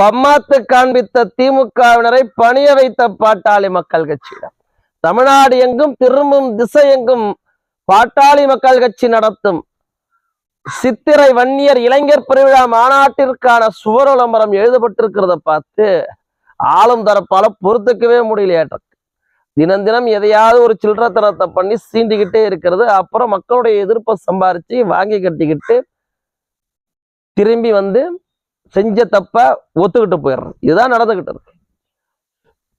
பம்மாத்து காண்பித்த திமுகவினரை பணிய வைத்த பாட்டாளி மக்கள் கட்சியிடம். தமிழ்நாடு எங்கும் திரும்பும் திசை எங்கும் பாட்டாளி மக்கள் கட்சி நடத்தும். சித்திரை வன்னியர் இளைஞர் பெருவிழா மாநாட்டிற்கான சுவர் விளம்பரம் எழுதப்பட்டிருக்கிறத பார்த்து ஆளும் தரப்பால பொறுத்துக்கவே முடியலையாட்டு தினம் தினம் எதையாவது ஒரு சில்லறத்தனத்தை பண்ணி சீண்டிக்கிட்டே இருக்கிறது. அப்புறம் மக்களுடைய எதிர்ப்பை சம்பாரிச்சு வாங்கி கட்டிக்கிட்டு திரும்பி வந்து செஞ்ச தப்ப ஒத்துக்கிட்டு போயிடுறது. இதுதான் நடந்துகிட்டு இருக்கு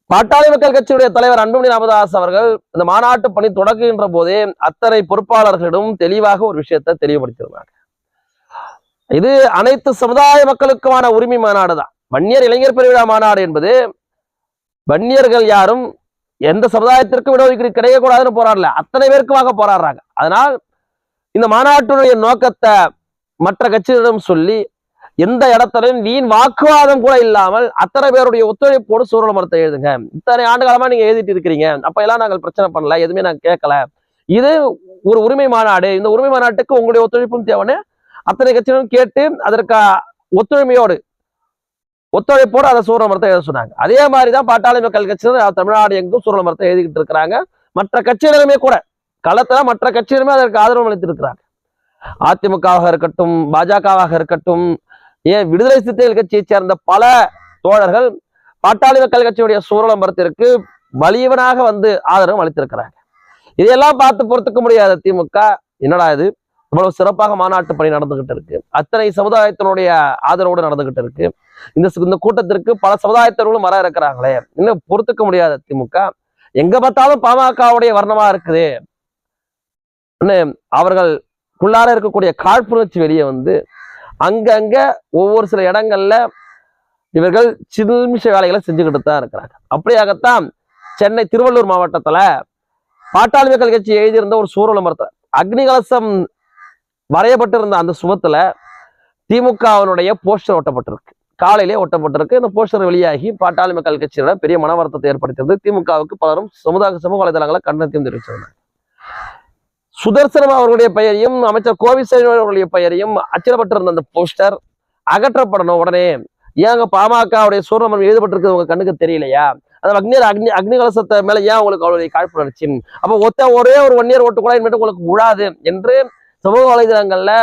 பாட்டாளி மக்கள் கட்சியுடைய தலைவர் அன்புமணி ராமதாஸ் அவர்கள் இந்த மாநாட்டு பணி தொடங்குகின்ற போதே அத்தனை பொறுப்பாளர்களிடம் தெளிவாக ஒரு விஷயத்தை தெளிவுபடுத்தியிருந்தாங்க. இது அனைத்து சமுதாய மக்களுக்குமான உரிமை மாநாடு தான். வன்னியர் இளைஞர் பெருவிழா மாநாடு என்பது வன்னியர்கள் யாரும் எந்த சமுதாயத்திற்கும் இடஒதுக்கீடு கிடைக்கக்கூடாதுன்னு போராடல. அத்தனை பேருக்குமாக போராடுறாங்க. அதனால் இந்த மாநாட்டினுடைய நோக்கத்தை மற்ற கட்சிகளிடம் சொல்லி எந்த இடத்துலையும் வீண் வாக்குவாதம் கூட இல்லாமல் அத்தனை பேருடைய ஒத்துழைப்போடு சூழல் மரத்தை எழுதுங்க. இத்தனை ஆண்டு காலமா நீங்க எழுதிட்டு இருக்கிறீங்க. அப்ப எல்லாம் நாங்கள் பிரச்சனை பண்ணல எதுவுமே நாங்க கேட்கல. இது ஒரு உரிமை மாநாடு. இந்த உரிமை மாநாட்டுக்கு உங்களுடைய ஒத்துழைப்பும் தேவைன்னு அத்தனை கட்சிகளும் கேட்டு அதற்கு ஒத்துழைமையோடு ஒத்துழைப்போடு அதை சூரிய மரத்தை எழுத சொன்னாங்க. அதே மாதிரிதான் பாட்டாளி மக்கள் கட்சியினர் தமிழ்நாடு எங்கும் சூரிய மரத்தை எழுதிக்கிட்டு இருக்கிறாங்க. மற்ற கட்சிகளுமே கூட களத்துல மற்ற கட்சிகளுமே அதற்கு ஆதரவு அளித்திருக்கிறாங்க. அதிமுகவாக இருக்கட்டும் பாஜகவாக இருக்கட்டும் ஏன் விடுதலை சிறுத்தைகள் கட்சியை சேர்ந்த பல தோழர்கள் பாட்டாளி மக்கள் கட்சியுடைய சூரலம்பரத்திற்கு வலியவனாக வந்து ஆதரவு அளித்திருக்கிறாங்க. இதையெல்லாம் பார்த்து பொறுத்துக்க முடியாத திமுக என்னடா இது? இவ்வளவு சிறப்பாக மாநாட்டு பணி நடந்துகிட்டு இருக்கு. அத்தனை சமுதாயத்தினுடைய ஆதரவோடு நடந்துகிட்டு இருக்கு. இந்த இந்த கூட்டத்திற்கு பல சமுதாயத்தினர்களும் வர இருக்கிறாங்களே. இன்னும் பொறுத்துக்க முடியாத திமுக எங்க பார்த்தாலும் பாமகவுடைய வர்ணமா இருக்குது. அவர்களுக்குள்ளார இருக்கக்கூடிய காழ்ப்புணர்ச்சி வெளியே வந்து அங்கங்க ஒவ்வொரு சில இடங்கள்ல இவர்கள் சில்மிஷ வேலைகளை செஞ்சுக்கிட்டு தான் இருக்கிறாங்க. அப்படியாகத்தான் சென்னை திருவள்ளூர் மாவட்டத்துல பாட்டாளி மக்கள் கட்சி எழுதியிருந்த ஒரு சூழல் மரத்துல அக்னிகலசம் வரையப்பட்டிருந்த அந்த சுவத்துல திமுகவினுடைய போஸ்டர் ஒட்டப்பட்டிருக்கு. காலையிலே ஒட்டப்பட்டிருக்கு. இந்த போஸ்டர் வெளியாகி பாட்டாளி மக்கள் கட்சியிடம் பெரிய மன வருத்தத்தை ஏற்படுத்தியது. திமுகவுக்கு பலரும் சமுதாய சமூக வலைதளங்களை கண்டனத்தையும் தெரிவிச்சிருந்தாங்க. சுதர்சனம் அவர்களுடைய பெயரையும் அமைச்சர் கோவிசேன் அவர்களுடைய பெயரையும் அச்சிடப்பட்டிருந்த அந்த போஸ்டர் அகற்றப்படணும் உடனே. ஏங்க பாமகவுடைய சூர்ணமன் எழுதப்பட்டிருக்கிறது உங்க கண்ணுக்கு தெரியலையா? அந்த அக்னியர் அக்னி அக்னி கலசத்தை மேல ஏன் உங்களுக்கு அவருடைய காழ்ப்புணர்ச்சி? அப்ப ஒத்த ஒரே ஒரு ஒன் இயர் ஓட்டு கூட இனிமேட்டு உங்களுக்கு விழாது என்று சமூக வலைதளங்கள்ல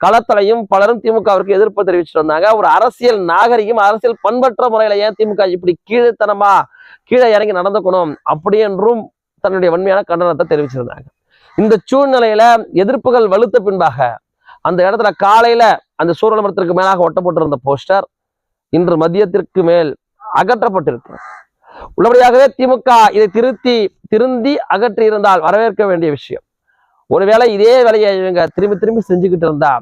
களத்தலையும் பலரும் திமுகவிற்கு எதிர்ப்பு தெரிவிச்சுட்டு வந்தாங்க. ஒரு அரசியல் நாகரிகம் அரசியல் பண்பற்ற முறையில ஏன் திமுக இப்படி கீழ்த்தனமா கீழே இறங்கி நடந்துக்கணும் அப்படி என்றும் தன்னுடைய வன்மையான கண்டனத்தை தெரிவிச்சிருந்தாங்க. இந்த சூழ்நிலையில எதிர்ப்புகள் வலுத்த பின்பாக அந்த இடத்துல காலையில அந்த சூரியமரத்திற்கு மேலாக ஒட்டப்பட்டிருந்த போஸ்டர் இன்று மதியத்திற்கு மேல் அகற்றப்பட்டிருக்கு உள்ளபடியாகவே திமுக இதை திருத்தி திருந்தி அகற்றி இருந்தால் வரவேற்க வேண்டிய விஷயம். ஒருவேளை இதே வேலையை இவங்க திரும்பி திரும்பி செஞ்சுக்கிட்டு இருந்தா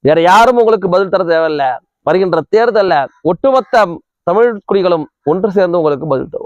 வேற யாரும் உங்களுக்கு பதில் தர தேவையில்ல. வருகின்ற தேர்தல்ல ஒட்டுமொத்த தமிழ் குடிகளும் ஒன்று சேர்ந்து உங்களுக்கு பதில் தரும்.